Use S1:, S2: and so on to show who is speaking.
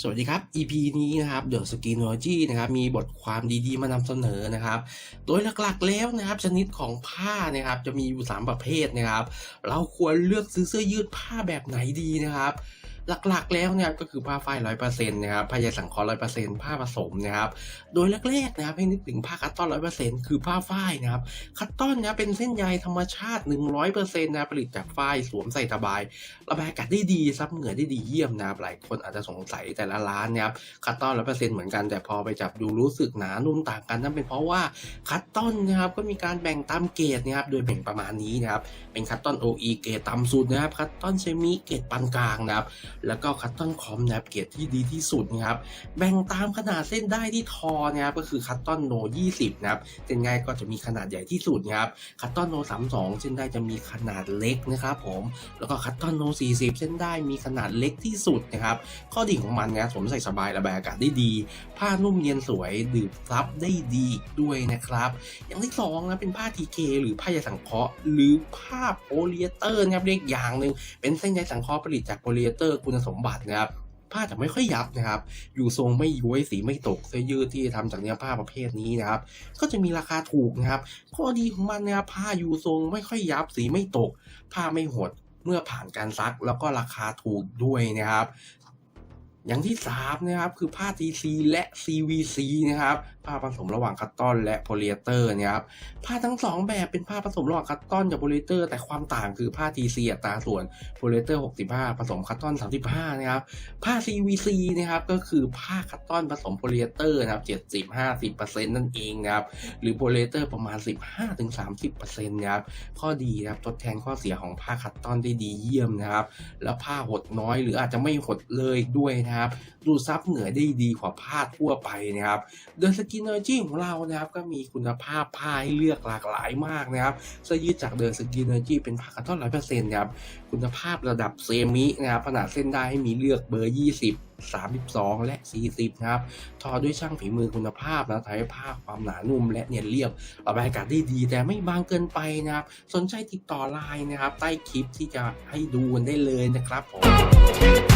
S1: สวัสดีครับ EP นี้นะครับ The Skinology นะครับมีบทความดีๆมานำเสนอนะครับ โดยหลักๆแล้วนะครับชนิดของผ้านะครับจะมีอยู่ 3 ประเภทนะครับ เราควรเลือกซื้อเสื้อยืดผ้าแบบไหนดีนะครับ หลักๆแล้วนะครับก็คือผ้าฝ้ายร้อยเปอร์เซ็นต์นะครับผ้าใยสังเคราะห์ร้อยเปอร์เซ็นต์ผ้าผสมนะครับโดยแรกๆนะครับให้นึกถึงผ้าคัตตอนร้อยเปอร์เซ็นต์คือผ้าฝ้ายนะครับคัตตอนนะเป็นเส้นใยธรรมชาติ100%นะผลิตจากฝ้ายสวมใส่สบายระบายอากาศได้ดีซับเหงื่อได้ดีเยี่ยมนะครับหลายคนอาจจะสงสัยแต่ละร้านนะครับคัตตอนร้อยเปอร์เซ็นต์เหมือนกันแต่พอไปจับดูรู้สึกหนานุ่มต่างกันนั่นเป็นเพราะว่าคัตตอนนะครับก็มีการแบ่งตามเกรดนะครับโดยแบ่งประมาณนี้นะครับเป็นคัตตอน OE เกรดต่ำสุดนะครับคัตตอนเซมิเกรดปานกลางนะครับแล้วก็คัตตอนคอมนะครับเกรดที่ดีที่สุดนะครับแบ่งตามขนาดเส้นได้ที่ทอนะครับก็คือคัตตอนโน 20 นะครับเส้นง่ายก็จะมีขนาดใหญ่ที่สุดนะครับคัตตอนโน 32 เส้นได้จะมีขนาดเล็กนะครับผมแล้วก็คัตตอนโน 40 เส้นได้มีขนาดเล็กที่สุดนะครับข้อดีของมันนะสวมใส่สบายระบายอากาศได้ดี ผ้านุ่มเนียนสวยดื่มซับได้ดีอีกด้วยนะครับอย่างที่สองนะเป็นผ้าทีเคหรือผ้าใยสังเคราะห์หรือผ้าโพลีเอเตอร์นะครับเรียกอย่างหนึ่งเป็นเส้นใยสังเคราะห์ผลิตจากโพลีเอเตอร์คุณสมบัตินะครับผ้าจะไม่ค่อยยับนะครับ อยู่ทรงไม่ย้วยสีไม่ตกเสื้อยืดที่ทำจากเนื้อผ้าประเภทนี้นะครับ ก็จะมีราคาถูกนะครับ ข้อดีของมันนะครับผ้าอยู่ทรงไม่ค่อยยับสีไม่ตก ผ้าไม่หดเมื่อผ่านการซักแล้วก็ราคาถูกด้วยนะครับ อย่างที่สามนะครับคือผ้า TC และ CVC นะครับผ้าผสมระหว่างคัตตอนและโพลีเอสเตอร์นะครับผ้าทั้งสองแบบเป็นผ้าผสมระหว่างคัตตอนกับโพลีเอสเตอร์ แต่ความต่างคือผ้า TC อัตราส่วนโพลีเอสเตอร์ 65 ผสมคัตตอน 35 นะครับผ้า CVC นะครับก็คือผ้าคัตตอนผสมโพลีเอสเตอร์นะครับ70-50%นั่นเองนะครับหรือโพลีเอสเตอร์ประมาณ 15-30%นะครับข้อดีนะครับทดแทนข้อเสียของผ้าคัตตอนได้ดีเยี่ยมนะครับแล้วผ้าหดน้อยหรืออาจจะไม่หดเลยด้วยนะครับดูดซับเหงื่อได้ดีกว่าผ้าทั่วไปนะครับเดอะสกินเนอร์จีของเรานะครับก็มีคุณภาพผ้าให้เลือกหลากหลายมากนะครับเสื้อยืดจากเดอะสกินเนอร์จีเป็นผ้าคัตตอนร้อยเปอร์เซ็นต์ครับคุณภาพระดับเซมินะครับขนาดเส้นได้ให้มีเลือกเบอร์ 20 32 และ 40 นะครับ ทอด้วยช่างฝีมือคุณภาพนะทำให้ผ้าความหนานุ่มและเนียนเรียบระบายอากาศได้ดี แต่ไม่บางเกินไปนะครับ สนใจติดต่อไลน์นะครับ ใต้คลิปที่จะให้ดูกันได้เลยนะครับผม